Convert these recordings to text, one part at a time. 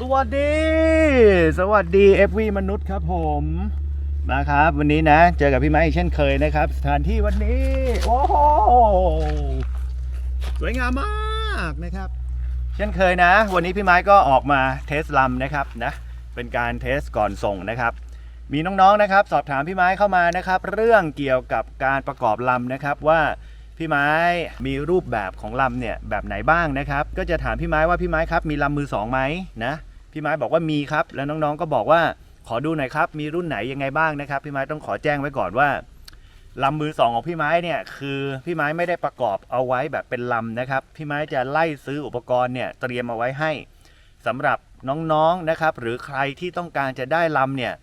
สวัสดี สวัสดี FV มนุษย์ครับผมนะครับ วันนี้นะ เจอกับพี่ไม้อีกเช่นเคยนะครับ สถานที่วันนี้ โอ้โหสวยงามมากนะครับ เช่นเคยนะ วันนี้พี่ไม้ก็ออกมาเทสลำนะครับนะเป็นการเทสก่อนส่งนะครับ มีน้องๆนะครับ สอบถามพี่ไม้เข้ามานะครับ เรื่องเกี่ยวกับการประกอบลำนะครับว่า พี่ไม้มีรูปแบบของลำเนี่ยแบบไหนบ้างนะครับ ก็จะถามพี่ไม้ว่าพี่ไม้ครับมีลำมือสองไหมนะพี่ไม้บอกว่ามีครับ แล้วน้องๆก็บอกว่าขอดูหน่อยครับ มีรุ่นไหนยังไงบ้างนะครับ พี่ไม้ต้องขอแจ้งไว้ก่อนว่าลำมือสองของพี่ไม้เนี่ยคือพี่ไม้ไม่ได้ประกอบเอาไว้แบบเป็นลำนะครับ พี่ไม้จะไล่ซื้ออุปกรณ์เนี่ยเตรียมเอาไว้ให้สำหรับน้องๆนะครับ หรือใครที่ต้องการจะได้ลำเนี่ย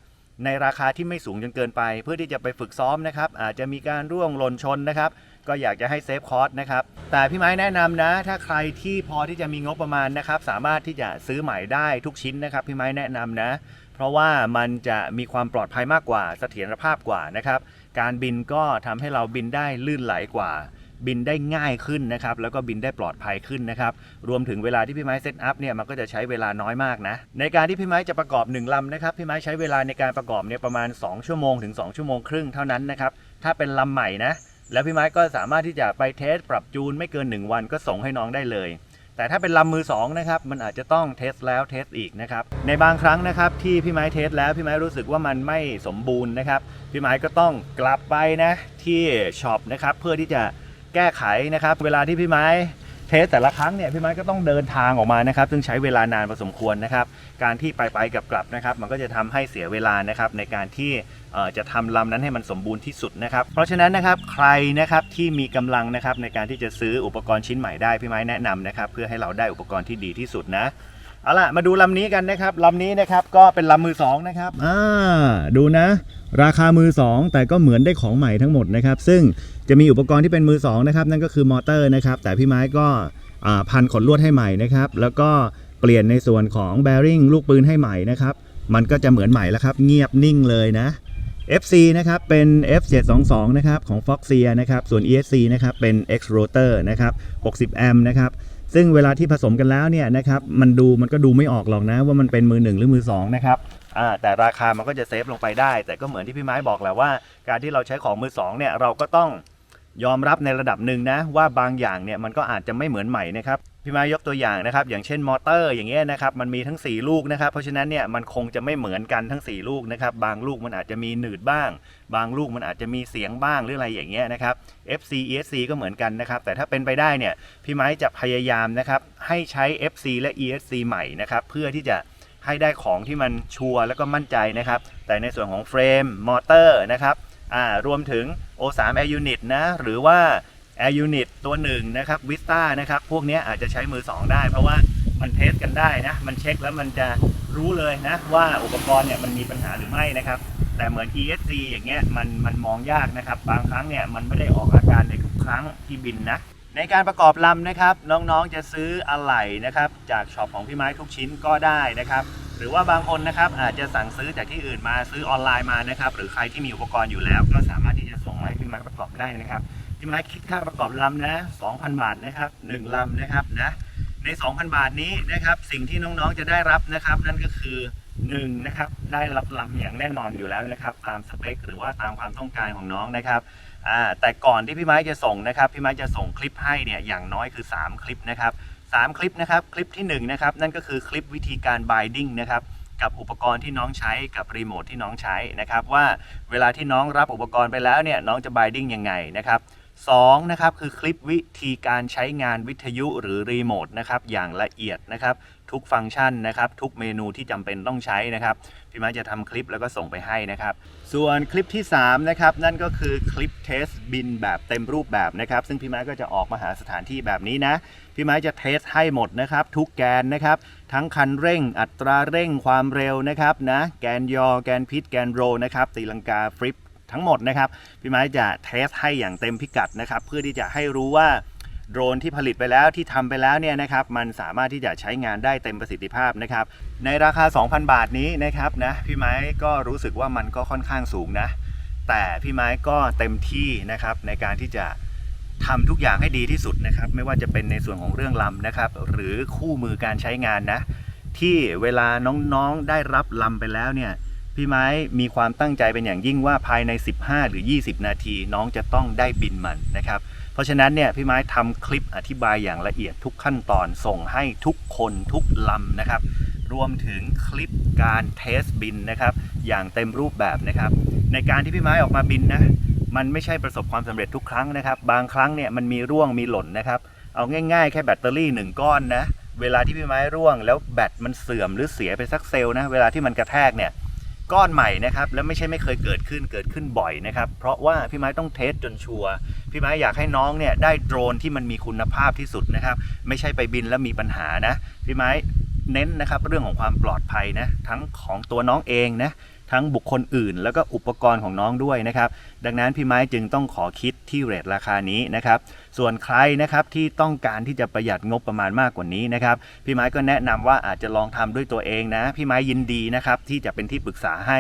ในราคาที่ไม่สูงจนเกินไป เพื่อที่จะไปฝึกซ้อมนะครับ อาจจะมีการร่วงหล่นชนนะครับ ก็อยากจะให้เซฟคอร์สนะครับ แต่พี่ไม้แนะนำนะ ถ้าใครที่พอที่จะมีงบประมาณนะครับ สามารถที่จะซื้อใหม่ได้ทุกชิ้นนะครับ พี่ไม้แนะนำนะ เพราะว่ามันจะมีความปลอดภัยมากกว่าเสถียรภาพกว่านะครับ การบินก็ทำให้เราบินได้ลื่นไหลกว่า บินได้ง่ายขึ้นนะครับ แล้วก็บินได้ปลอดภัยขึ้นนะครับ รวมถึงเวลาที่พี่ไม้เซตอัพเนี่ยมันก็จะใช้เวลาน้อยมากนะ ในการที่พี่ไม้จะประกอบ1ลำนะครับ พี่ไม้ใช้เวลาในการประกอบเนี่ยประมาณ 2 ชั่วโมงถึง 2 ชั่วโมงครึ่งเท่านั้นนะครับ ถ้าเป็นลำใหม่นะ แล้วพี่ไม้ก็สามารถที่จะไปเทสปรับจูนไม่เกิน 1 วันก็ส่งให้น้องได้เลย แต่ถ้าเป็นลำมือ2นะครับมันอาจจะต้องเทสแล้วเทสอีกนะครับในบางครั้งนะครับที่พี่ไม้เทสแล้วพี่ไม้รู้สึกว่ามันไม่สมบูรณ์นะครับพี่ไม้ก็ต้องกลับไปนะที่ช็อปนะครับเพื่อที่จะแก้ไขนะครับเวลาที่พี่ไม้ เทสแต่ละครั้งเนี่ยพี่ไม้ก็ต้องเดินทางออกมานะครับ ซึ่งใช้เวลานานพอสมควรนะครับ การที่ไปไปกลับกลับนะครับ มันก็จะทำให้เสียเวลานะครับในการที่จะทำลำนั้นให้มันสมบูรณ์ที่สุดนะครับ เพราะฉะนั้นนะครับใครนะครับที่มีกำลังนะครับในการที่จะซื้ออุปกรณ์ชิ้นใหม่ได้พี่ไม้แนะนำนะครับเพื่อให้เราได้อุปกรณ์ที่ดีที่สุดนะ เอาล่ะมาดูลำนี้กันนะครับลำนี้นะครับก็เป็นลำมือสองนะครับอ่าดูนะ ราคามือสองแต่ก็เหมือนได้ของใหม่ทั้งหมดนะครับ ซึ่งจะมีอุปกรณ์ที่เป็นมือสองนะครับ นั่นก็คือมอเตอร์นะครับ แต่พี่ไม้ก็อ่าพันขนลวดให้ใหม่นะครับ แล้วก็เปลี่ยนในส่วนของแบริ่งลูกปืนให้ใหม่นะครับ มันก็จะเหมือนใหม่แล้วครับ เงียบนิ่งเลยนะ FC นะครับเป็น F722 นะครับของ Foxia นะครับส่วน ESC นะครับเป็น X Rotor นะครับ60แอมป์นะครับ ซึ่งเวลาที่ผสมกันแล้วเนี่ยนะครับมันดูมันก็ดูไม่ออกหรอกนะ ว่ามันเป็นมือหนึ่งหรือมือสองนะครับอ่าแต่ราคามันก็จะเซฟลงไปได้ แต่ก็เหมือนที่พี่ไม้บอกแหละว่า การที่เราใช้ของมือสองเนี่ยเราก็ต้องยอมรับในระดับหนึ่งนะว่าบางอย่างเนี่ยมันก็อาจจะไม่เหมือนใหม่นะครับ พี่ม้ยกตัวอย่างนะครับ อย่างเช่นมอเตอร์อย่างเงี้ยนะครับมันมีทั้ง 4 ลูกนะครับ เพราะฉะนั้นเนี่ยมันคงจะไม่เหมือนกันทั้ง 4 ลูกนะครับ บางลูกมันอาจจะมีหนืดบ้าง บางลูกมันอาจจะมีเสียงบ้างหรืออะไรอย่างเงี้ยนะครับ FC ESC ก็เหมือนกันนะครับ แต่ถ้าเป็นไปได้เนี่ยพี่ไม้จะพยายามนะครับให้ใช้ FC และ ESC ใหม่นะครับเพื่อที่จะให้ได้ของที่มันชัวร์แล้วก็มั่นใจนะครับ แต่ในส่วนของเฟรมมอเตอร์นะครับรวมถึง O3 Air Unit นะหรือว่า Air Unit ตัวหนึ่งนะครับ Vista นะครับ พวกนี้อาจจะใช้มือ 2 ได้ เพราะว่ามันเทสกันได้นะ มันเช็คแล้วมันจะรู้เลยนะ ว่าอุปกรณ์เนี่ยมันมีปัญหาหรือไม่นะครับ แต่เหมือน ESC อย่างเงี้ยมันมันมองยากนะครับ บางครั้งเนี่ยมันไม่ได้ออกอาการในทุกครั้งที่บินนะในการประกอบลำนะครับน้องๆจะซื้ออะไหล่นะครับจากช็อปของพี่ไม้ทุกชิ้นก็ได้นะครับหรือว่าบางคนนะครับอาจจะสั่งซื้อจากที่อื่นมาซื้อออนไลน์มานะครับหรือใครที่มีอุปกรณ์อยู่แล้ว ก็สามารถที่จะส่งมาให้พี่ไม้ประกอบได้นะครับ พี่ไม้คิดค่าประกอบลำนะ2,000 บาทนะครับหนึ่งลำนะครับนะใน 2,000 บาทนี้นะครับ สิ่งที่น้องๆจะได้รับนะครับ นั่นก็คือ1นะครับได้รับลำอย่างแน่นอนอยู่แล้วนะครับ ตามสเปคหรือว่าตามความต้องการของน้องนะครับอ่าแต่ก่อนที่พี่ไม้จะส่งนะครับ พี่ไม้จะส่งคลิปให้เนี่ยอย่างน้อยคือ 3 คลิปนะครับสามคลิปนะครับคลิปที่1นะครับนั่นก็คือคลิปวิธีการ binding นะครับกับอุปกรณ์ที่น้องใช้กับรีโมทที่น้องใช้นะครับว่าเวลาที่น้องรับอุปกรณ์ไปแล้วเนี่ยน้องจะ binding ยังไงนะครับ สองนะครับคือคลิปวิธีการใช้งานวิทยุหรือรีโมทนะครับอย่างละเอียดนะครับทุกฟังก์ชันนะครับทุกเมนูที่จำเป็นต้องใช้นะครับพี่ม้จะทำคลิปแล้วก็ส่งไปให้นะครับ ส่วนคลิปที่3นะครับนั่นก็คือคลิปเทสบินแบบเต็มรูปแบบนะครับซึ่งพี่ม้ก็จะออกมาหาสถานที่แบบนี้นะพี่ไม้จะเทสให้หมดนะครับทุกแกนนะครับทั้งคันเร่งอัตราเร่งความเร็วนะครับนะแกนยอแกนพิษแกนโรนะครับตีลังกาฟลิป ทั้งหมดนะครับ พี่ไม้จะเทสให้อย่างเต็มพิกัดนะครับ เพื่อที่จะให้รู้ว่าโดรนที่ผลิตไปแล้วที่ทำไปแล้วเนี่ยนะครับมันสามารถที่จะใช้งานได้เต็มประสิทธิภาพนะครับในราคา 2,000 บาทนี้นะครับนะพี่ไม้ก็รู้สึกว่ามันก็ค่อนข้างสูงนะ แต่พี่ไม้ก็เต็มที่นะครับในการที่จะทำทุกอย่างให้ดีที่สุดนะครับ ไม่ว่าจะเป็นในส่วนของเรื่องลำนะครับ หรือคู่มือการใช้งานนะ ที่เวลาน้องๆได้รับลำไปแล้วเนี่ย พี่ไม้มีความตั้งใจเป็นอย่างยิ่งว่าภายใน 15 หรือ 20 นาที น้องจะต้องได้บินมันนะครับ เพราะฉะนั้นเนี่ยพี่ไม้ทำคลิปอธิบายอย่างละเอียดทุกขั้นตอนส่งให้ทุกคนทุกลำนะครับ รวมถึงคลิปการเทสบินนะครับ อย่างเต็มรูปแบบนะครับ ในการที่พี่ไม้ออกมาบินนะมันไม่ใช่ประสบความสำเร็จทุกครั้งนะครับ บางครั้งเนี่ยมันมีร่วงมีหล่นนะครับ เอาง่ายๆ แค่แบตเตอรี่หนึ่งก้อนนะ เวลาที่พี่ไม้ร่วง แล้วแบตมันเสื่อมหรือเสียไปสักเซลล์นะ เวลาที่มันกระแทกเนี่ย ก้อนใหม่นะครับแล้วไม่ใช่ไม่เคยเกิดขึ้นเกิดขึ้นบ่อยนะครับ เพราะว่าพี่ไม้ต้องเทสจนชัวร์พี่ไม้อยากให้น้องเนี่ยได้โดรนที่มันมีคุณภาพที่สุดนะครับ ไม่ใช่ไปบินแล้วมีปัญหานะ พี่ไม้เน้นนะครับเรื่องของความปลอดภัยนะทั้งของตัวน้องเองนะทั้งบุคคลอื่น แล้วก็อุปกรณ์ของน้องด้วยนะครับ ดังนั้นพี่ไม้จึงต้องขอคิดที่เรทราคานี้นะครับ ส่วนใครนะครับที่ต้องการที่จะประหยัดงบประมาณมากกว่านี้นะครับพี่ไม้ก็แนะนำว่าอาจจะลองทำด้วยตัวเองนะพี่ไม้ยินดีนะครับที่จะเป็นที่ปรึกษาให้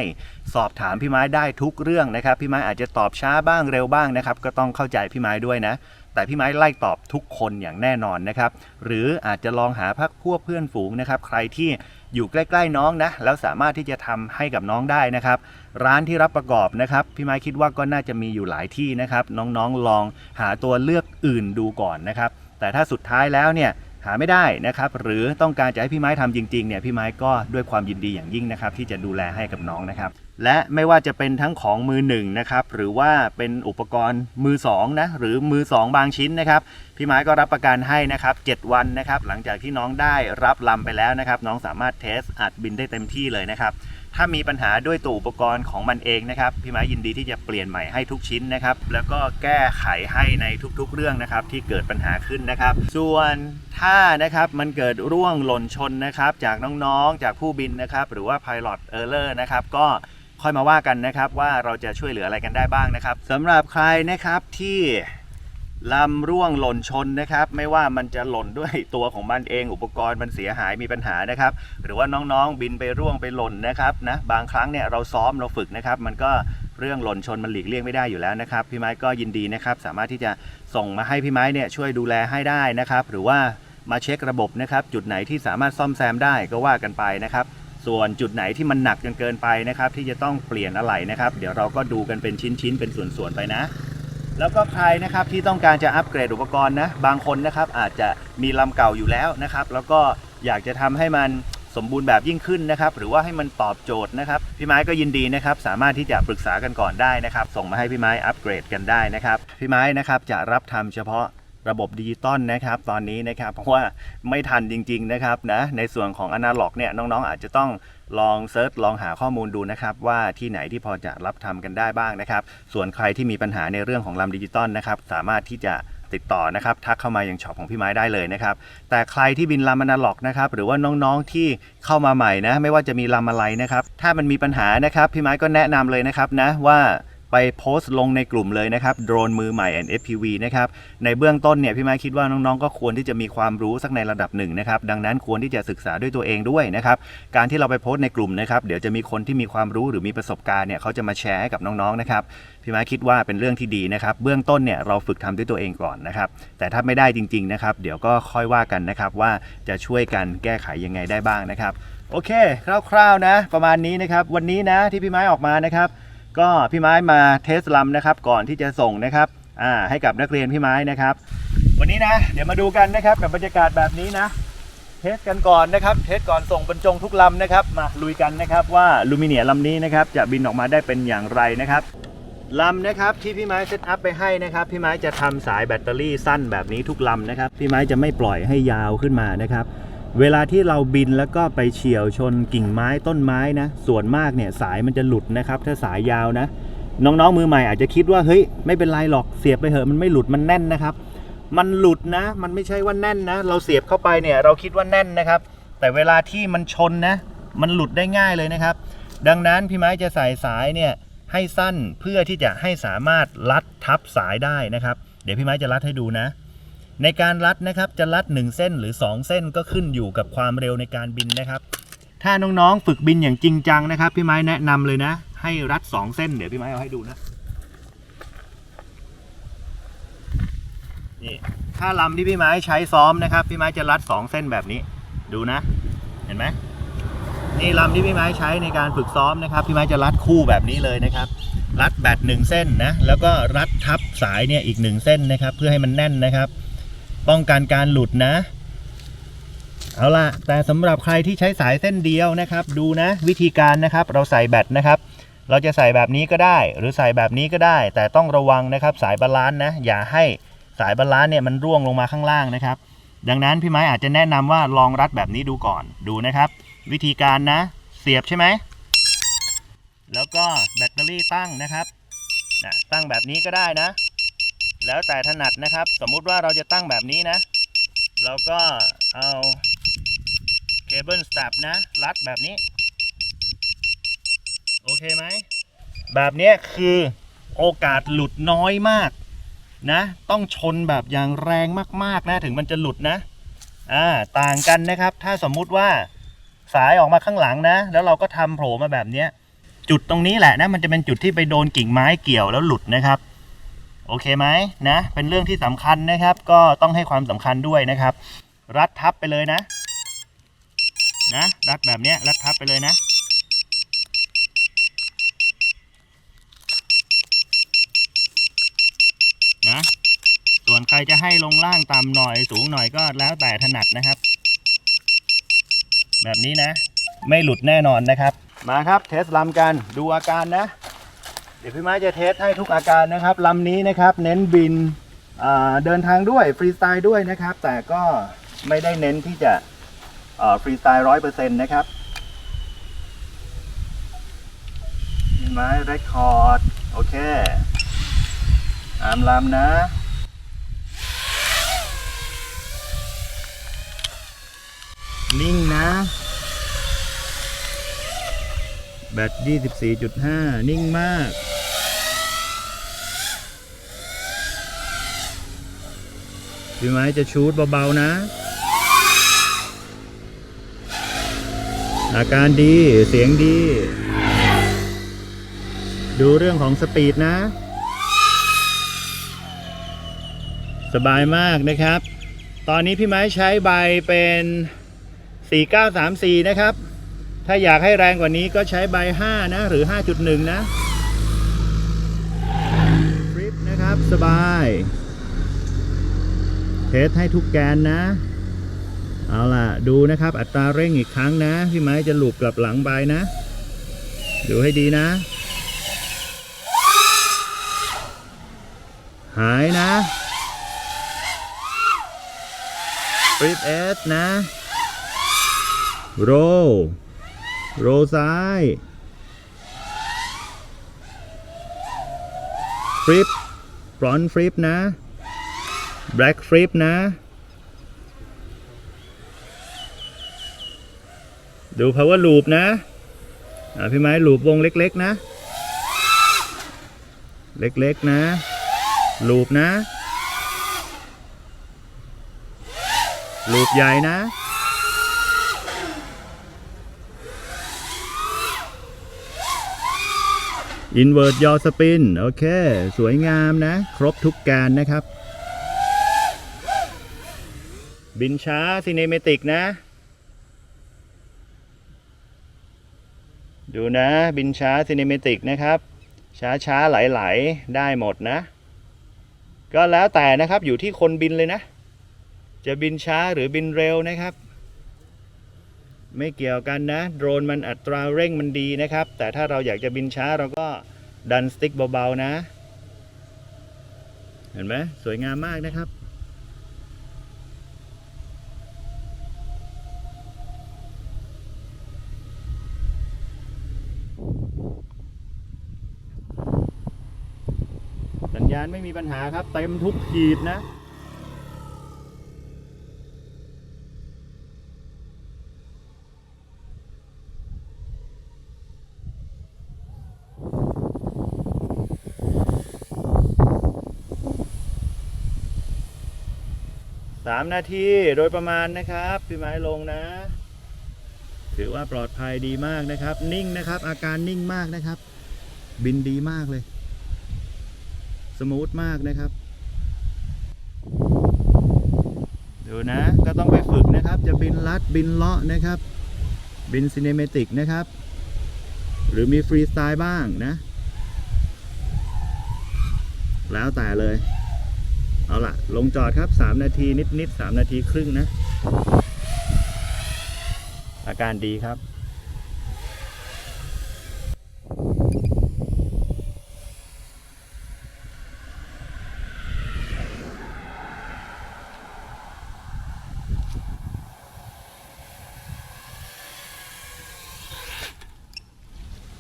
สอบถามพี่ไม้ได้ทุกเรื่องนะครับพี่ไม้อาจจะตอบช้าบ้างเร็วบ้างนะครับก็ต้องเข้าใจพี่ไม้ด้วยนะแต่พี่ไม้ไล่ตอบทุกคนอย่างแน่นอนนะครับ หรืออาจจะลองหาพักพวกเพื่อนฝูงนะครับ ใครที่ อยู่ใกล้ๆน้องนะแล้วสามารถที่จะทำให้กับน้องได้นะครับ ร้านที่รับประกอบนะครับพี่ไม้คิดว่าก็น่าจะมีอยู่หลายที่นะครับ น้องๆลองหาตัวเลือกอื่นดูก่อนนะครับ แต่ถ้าสุดท้ายแล้วเนี่ย หาไม่ได้นะครับ หรือต้องการจะให้พี่ไม้ทำจริงๆเนี่ยพี่ไม้ก็ด้วยความยินดีอย่างยิ่งนะครับ ที่จะดูแลให้กับน้องนะครับ และไม่ว่าจะเป็นทั้งของมือหนึ่งนะครับหรือว่าเป็นอุปกรณ์มือสองนะหรือมือสองบางชิ้นนะครับ พี่ไม้ก็รับประกันให้นะครับ 7 วันนะครับ หลังจากที่น้องได้รับลำไปแล้วนะครับ น้องสามารถเทสอัดบินได้เต็มที่เลยนะครับ ถ้ามีปัญหาด้วยตัวอุปกรณ์ของมันเองนะครับพี่ไม้ยินดีที่จะเปลี่ยนใหม่ให้ทุกชิ้นนะครับ แล้วก็แก้ไขให้ในทุกๆเรื่องนะครับ ที่เกิดปัญหาขึ้นนะครับ ส่วนถ้านะครับมันเกิดร่วงหล่นชนนะครับ จากน้องๆ จากผู้บินนะครับ หรือว่า Pilot Error นะครับก็ค่อยมาว่ากันนะครับว่าเราจะช่วยเหลืออะไรกันได้บ้างนะครับสำหรับใครนะครับที่ ลำร่วงหล่นชนนะครับ ไม่ว่ามันจะหล่นด้วยตัวของมันเองอุปกรณ์มันเสียหายมีปัญหานะครับ หรือว่าน้องๆบินไปร่วงไปหล่นนะครับนะบางครั้งเนี่ยเราซ้อมเราฝึกนะครับ มันก็เรื่องหล่นชนมันหลีกเลี่ยงไม่ได้อยู่แล้วนะครับ พี่ไม้ก็ยินดีนะครับ สามารถที่จะส่งมาให้พี่ไม้เนี่ยช่วยดูแลให้ได้นะครับ หรือว่ามาเช็คระบบนะครับ จุดไหนที่สามารถซ่อมแซมได้ก็ว่ากันไปนะครับส่วนจุดไหนที่มันหนักจนเกินไปนะครับ ที่จะต้องเปลี่ยนอะไหล่นะครับ เดี๋ยวเราก็ดูกันเป็นชิ้นๆเป็นส่วนๆไปนะ แล้วก็ใครนะครับที่ต้องการจะอัปเกรดอุปกรณ์นะบางคนนะครับอาจจะมีลำเก่าอยู่แล้วนะครับ แล้วก็อยากจะทำให้มันสมบูรณ์แบบยิ่งขึ้นนะครับ หรือว่าให้มันตอบโจทย์นะครับ พี่ไม้ก็ยินดีนะครับ สามารถที่จะปรึกษากันก่อนได้นะครับ ส่งมาให้พี่ไม้อัปเกรดกันได้นะครับ พี่ไม้นะครับจะรับทำเฉพาะ ระบบดิจิตอลนะครับ ตอนนี้นะครับ เพราะว่าไม่ทันจริง ๆ นะครับนะในส่วนของอนาล็อกเนี่ยน้องๆ อาจจะต้องลองเซิร์ชลองหาข้อมูลดูนะครับว่าที่ไหนที่พอจะรับทำกันได้บ้างนะครับ ส่วนใครที่มีปัญหาในเรื่องของลำดิจิตอลนะครับ สามารถที่จะติดต่อนะครับทักเข้ามายังช็อปของพี่ไม้ได้เลยนะครับ แต่ใครที่บินลำอนาล็อกนะครับหรือว่าน้องๆที่เข้ามาใหม่นะไม่ว่าจะมีลำอะไรนะครับ ถ้ามันมีปัญหานะครับพี่ไม้ก็แนะนำเลยนะครับนะว่า ไปโพสต์ลงในกลุ่มเลยนะครับโดรนมือใหม่ and FPV นะครับในเบื้องต้นเนี่ยพี่ไม้คิดว่าน้องๆ ก็ควรที่จะมีความรู้สักในระดับหนึ่งนะครับดังนั้นควรที่จะศึกษาด้วยตัวเองด้วยนะครับการที่เราไปโพสต์ในกลุ่มนะครับเดี๋ยวจะมีคนที่มีความรู้หรือมีประสบการณ์เนี่ยเขาจะมาแชร์ให้กับน้องๆนะครับพี่ไม้คิดว่าเป็นเรื่องที่ดีนะครับเบื้องต้นเนี่ยเราฝึกทำด้วยตัวเองก่อนนะครับแต่ถ้าไม่ได้จริงๆนะครับเดี๋ยวก็ค่อยว่ากันนะครับว่าจะช่วยกันแก้ไขยังไงได้บ้างนะครับโอเค คร่าวๆนะ ประมาณนี้นะครับ วันนี้นะที่พี่ไม้ออกมานะครับ ก็พี่ไม้มาเทสลำนะครับก่อนที่จะส่งนะครับอ่าให้กับนักเรียนพี่ไม้นะครับ วันนี้นะเดี๋ยวมาดูกันนะครับกับบรรยากาศแบบนี้นะเทสกันก่อนนะครับเทสก่อนส่งบรรจงทุกลำนะครับมาลุยกันนะครับว่าลูมิเนียลำนี้นะครับจะบินออกมาได้เป็นอย่างไรนะครับลำนะครับที่พี่ไม้เซตอัพไปให้นะครับพี่ไม้จะทำสายแบตเตอรี่สั้นแบบนี้ทุกลำนะครับพี่ไม้จะไม่ปล่อยให้ยาวขึ้นมานะครับ เวลาที่เราบินแล้วก็ไปเฉียวชนกิ่งไม้ต้นไม้นะ ส่วนมากเนี่ยสายมันจะหลุดนะครับ ถ้าสายยาวนะ น้องๆมือใหม่อาจจะคิดว่าเฮ้ยไม่เป็นไรหรอกเสียบไปเถอะมันไม่หลุดมันแน่นนะครับ มันหลุดนะ มันไม่ใช่ว่าแน่นนะ เราเสียบเข้าไปเนี่ยเราคิดว่าแน่นนะครับ แต่เวลาที่มันชนนะ มันหลุดได้ง่ายเลยนะครับ ดังนั้นพี่ไม้จะใส่สายเนี่ยให้สั้นเพื่อที่จะให้สามารถรัดทับสายได้นะครับ เดี๋ยวพี่ไม้จะรัดให้ดูนะ ในการรัดนะครับจะรัด 1 เส้นหรือ 2 เส้นก็ขึ้นอยู่กับความเร็วในการบินนะครับ ถ้าน้องๆฝึกบินอย่างจริงจังนะครับ พี่ไม้แนะนำเลยนะ ให้รัด 2 เส้นเดี๋ยวพี่ไม้เอาให้ดูนะนี่ถ้าลำที่พี่ไม้ใช้ซ้อมนะครับ พี่ไม้จะรัด 2 เส้นแบบนี้ ดูนะ เห็นไหมนี่ลำที่พี่ไม้ใช้ในการฝึกซ้อมนะครับ พี่ไม้จะรัดคู่แบบนี้เลยนะครับ รัดแบตหนึ่งเส้นนะแล้วก็รัดทับสายเนี่ยอีกหนึ่งเส้นนะครับ เพื่อให้มันแน่นนะครับ ป้องกันการหลุดนะ เอาล่ะ แต่สำหรับใครที่ใช้สายเส้นเดียวนะครับ ดูนะวิธีการนะครับเราใส่แบตนะครับ เราจะใส่แบบนี้ก็ได้ หรือใส่แบบนี้ก็ได้ แต่ต้องระวังนะครับสายบาลานซ์นะ อย่าให้สายบาลานซ์เนี่ยมันร่วงลงมาข้างล่างนะครับ ดังนั้นพี่ไม้อาจจะแนะนำว่าลองรัดแบบนี้ดูก่อนดูนะครับ วิธีการนะ เสียบใช่ไหมแล้วก็แบตเตอรี่ตั้งนะครับนะตั้งแบบนี้ก็ได้นะ แล้วแต่ถนัดนะครับ สมมุติว่าเราจะตั้งแบบนี้นะ เราก็เอาเคเบิลสตับนะรัดแบบนี้ โอเคไหม แบบนี้คือโอกาสหลุดน้อยมากนะ ต้องชนแบบอย่างแรงมากๆนะถึงมันจะหลุดนะอ่าต่างกันนะครับ ถ้าสมมุติว่าสายออกมาข้างหลังนะ แล้วเราก็ทำโผล่มาแบบเนี้ยจุดตรงนี้แหละนะมันจะเป็นจุดที่ไปโดนกิ่งไม้เกี่ยวแล้วหลุดนะครับ โอเคไหมนะเป็นเรื่องที่สำคัญนะครับ ก็ต้องให้ความสำคัญด้วยนะครับ รัดทับไปเลยนะ นะรัดแบบเนี้ยรัดทับไปเลยนะนะส่วนใครจะให้ลงล่างต่ำหน่อยสูงหน่อยก็แล้วแต่ถนัดนะครับ แบบนี้นะ ไม่หลุดแน่นอนนะครับ มาครับเทสลำกันดูอาการนะ เดี๋ยวพี่ไม้จะเทสให้ทุกอาการนะครับลำนี้นะครับเน้นบินเดินทางด้วยฟรีสไตล์ด้วยนะครับ แต่ก็ไม่ได้เน้นที่จะฟรีสไตล์ร้อยเปอร์เซ็นต์นะครับพี่ไม้เรคคอร์ดโอเคอามลำนะนิ่งนะ แบต 24.5 นิ่งมาก พี่ไม้จะชูดเบาๆนะ อาการดีเสียงดี ดูเรื่องของสปีดนะ สบายมากนะครับ ตอนนี้พี่ไม้ใช้ใบเป็น 4934 นะครับ ถ้าอยากให้แรงกว่านี้ก็ใช้ใบ 5 นะ หรือ 5.1 นะฟริปนะครับ สบาย ทสให้ทุกแกนนะ เอาล่ะ ดูนะครับ อัตราเร่งอีกครั้งนะ พี่ไม้จะหลูบกลับหลังใบนะ ดูให้ดีนะ หายนะฟริปเอสนะ โร โรซ้ายฟลิปฟรอนฟลิปนะ แบล็กฟลิปนะ ดู power loop นะอะพี่ไม้ลูปวงเล็กๆนะ เล็กๆนะลูปนะลูปใหญ่นะอินเว r ร์ y ยอสปินโอเค สวยงามนะ ครบทุกการนะครับ บินช้าซีเนเมติกนะ ดูนะ บินช้าซีเนเมติกนะครับ ช้าช้าไหลๆ ได้หมดนะ ก็แล้วแต่นะครับอยู่ที่คนบินเลยนะ จะบินช้าหรือบินเร็วนะครับ ไม่เกี่ยวกันนะ โดรนมันอัตราเร่งมันดีนะครับ แต่ถ้าเราอยากจะบินช้าเราก็ดันสติ๊กเบาๆนะ เห็นไหมสวยงามมากนะครับ สัญาณไม่มีปัญหาครับเต็มทุกขีดนะสามนาทีโดยประมาณนะครับพี่ไม้ลงนะ ถือว่าปลอดภัยดีมากนะครับ นิ่งนะครับ อาการนิ่งมากนะครับ บินดีมากเลย มูทมากนะครับ ดูนะ ก็ต้องไปฝึกนะครับ จะบินลัดบินเลาะนะครับ บินซินเมติกนะครับ หรือมีฟรีสไตล์บ้างนะ แล้วแต่เลย เอาล่ะ ลงจอดครับ 3 นาทีนิดๆ3นาทีครึ่งนะ อาการดีครับ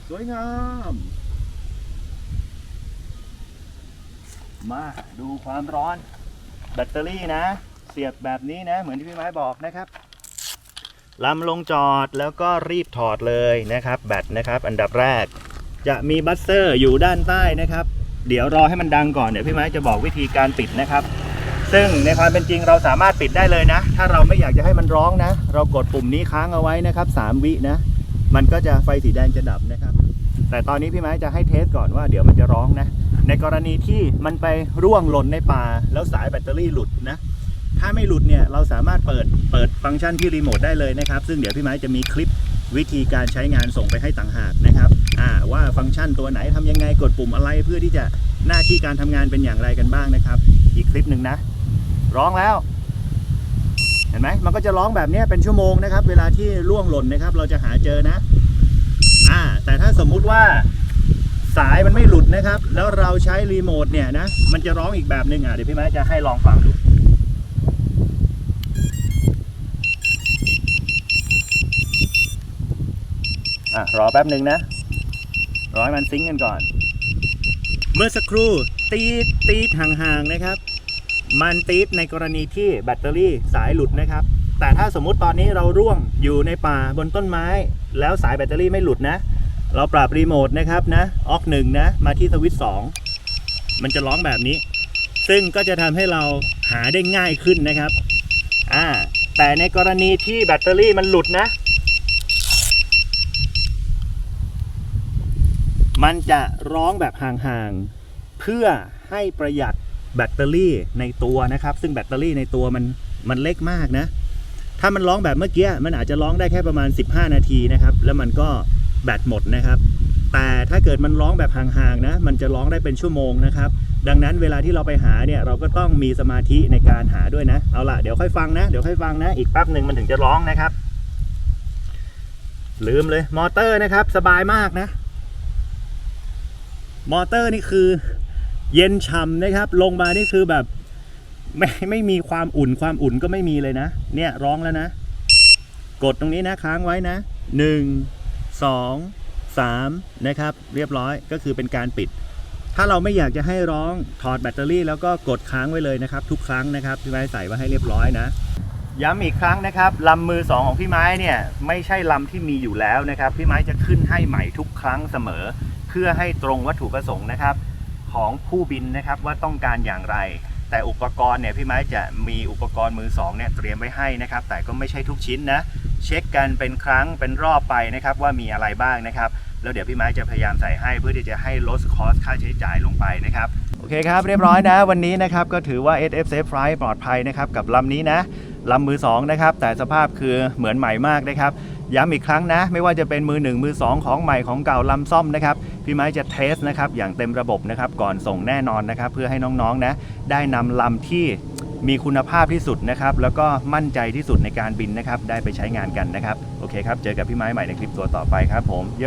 สวยงาม มาดูความร้อน แบตเตอรี่นะ เสียบแบบนี้นะ เหมือนที่พี่ไม้บอกนะครับลำลงจอดแล้วก็รีบถอดเลยนะครับ แบตนะครับ อันดับแรก จะมีบัสเซอร์อยู่ด้านใต้นะครับ เดี๋ยวรอให้มันดังก่อนเดี๋ยวพี่ไม้จะบอกวิธีการปิดนะครับ ซึ่งในความเป็นจริงเราสามารถปิดได้เลยนะ ถ้าเราไม่อยากจะให้มันร้องนะ เรากดปุ่มนี้ค้างเอาไว้นะครับ 3 วินะ มันก็จะไฟสีแดงจะดับนะครับ แต่ตอนนี้พี่ไม้จะให้เทสก่อนว่าเดี๋ยวมันจะร้องนะ ในกรณีที่มันไปร่วงหล่นในป่า แล้วสายแบตเตอรี่หลุดนะ ถ้าไม่หลุดเนี่ยเราสามารถเปิดเปิดฟังก์ชันที่รีโมทได้เลยนะครับ ซึ่งเดี๋ยวพี่ไม้จะมีคลิปวิธีการใช้งานส่งไปให้ต่างหากนะครับอ่าว่าฟังก์ชันตัวไหนทำยังไงกดปุ่มอะไรเพื่อที่จะหน้าที่การทำงานเป็นอย่างไรกันบ้างนะครับ อีกคลิปหนึ่งนะ ร้องแล้ว เห็นไหมมันก็จะร้องแบบนี้เป็นชั่วโมงนะครับ เวลาที่ร่วงหล่นนะครับ เราจะหาเจอนะ แต่ถ้าสมมุติว่าสายมันไม่หลุดนะครับ แล้วเราใช้รีโมทเนี่ยนะ มันจะร้องอีกแบบหนึ่งอะ เดี๋ยวพี่ไม้จะให้ลองฟังดูอะรอแป๊บหนึ่งนะ รอให้มันซิงกันก่อน เมื่อสักครู่ตีดตีดห่างๆนะครับ มันตีดในกรณีที่แบตเตอรี่สายหลุดนะครับ แต่ถ้าสมมุติตอนนี้เราร่วงอยู่ในป่าบนต้นไม้ แล้วสายแบตเตอรี่ไม่หลุดนะ เราปรับรีโมทนะครับนะออกหนึ่งนะ มาที่สวิตสองมันจะร้องแบบนี้ ซึ่งก็จะทำให้เราหาได้ง่ายขึ้นนะครับอ่าแต่ในกรณีที่แบตเตอรี่มันหลุดนะ มันจะร้องแบบห่างๆ เพื่อให้ประหยัดแบตเตอรี่ในตัวนะครับ ซึ่งแบตเตอรี่ในตัวมันมันเล็กมากนะ ถ้ามันร้องแบบเมื่อกี้ มันอาจจะร้องได้แค่ประมาณ 15 นาทีนะครับ แล้วมันก็ แบตหมดนะครับ แต่ถ้าเกิดมันร้องแบบห่างๆนะมันจะร้องได้เป็นชั่วโมงนะครับ ดังนั้นเวลาที่เราไปหาเนี่ยเราก็ต้องมีสมาธิในการหาด้วยนะ เอาล่ะเดี๋ยวค่อยฟังนะ เดี๋ยวค่อยฟังนะ อีกแป๊บหนึ่งมันถึงจะร้องนะครับ ลืมเลยมอเตอร์นะครับ สบายมากนะ มอเตอร์นี่คือ เย็นฉ่ำนะครับ ลงมานี่คือแบบไม่ไม่มีความอุ่นความอุ่นก็ไม่มีเลยนะ เนี่ยร้องแล้วนะ กดตรงนี้นะค้างไว้นะหนึ่ง สองสามนะครับ เรียบร้อยก็คือเป็นการปิด ถ้าเราไม่อยากจะให้ร้องถอดแบตเตอรี่ แล้วก็กดค้างไว้เลยนะครับ ทุกครั้งนะครับพี่ไม้ใส่ไว้ให้เรียบร้อยนะย้ำอีกครั้งนะครับลำมือ 2 ของพี่ไม้เนี่ยไม่ใช่ลำที่มีอยู่แล้วนะครับพี่ไม้จะขึ้นให้ใหม่ทุกครั้งเสมอ เพื่อให้ตรงวัตถุประสงค์นะครับ ของผู้บินนะครับว่าต้องการอย่างไร แต่อุปกรณ์เนี่ยพี่ไม้จะมีอุปกรณ์มือสองเนี่ยเตรียมไว้ให้นะครับ แต่ก็ไม่ใช่ทุกชิ้นนะ เช็คกันเป็นครั้งเป็นรอบไปนะครับว่ามีอะไรบ้างนะครับ แล้วเดี๋ยวพี่ไม้จะพยายามใส่ให้เพื่อที่จะให้ลดคอสค่าใช้จ่ายลงไปนะครับ โอเคครับเรียบร้อยนะ วันนี้นะครับก็ถือว่า SF Safe Flight ปลอดภัยนะครับกับลำนี้นะลำมือสองนะครับแต่สภาพคือเหมือนใหม่มากนะครับ ย้ำอีกครั้งนะ ไม่ว่าจะเป็นมือหนึ่งมือสองของใหม่ของเก่าลำซ่อมนะครับ พี่ไม้จะเทสนะครับอย่างเต็มระบบนะครับก่อนส่งแน่นอนนะครับ เพื่อให้น้องๆนะได้นำลำที่มีคุณภาพที่สุดนะครับ แล้วก็มั่นใจที่สุดในการบินนะครับ ได้ไปใช้งานกันนะครับ โอเคครับ เจอกับพี่ไม้ใหม่ในคลิปตัวต่อไปครับผม โย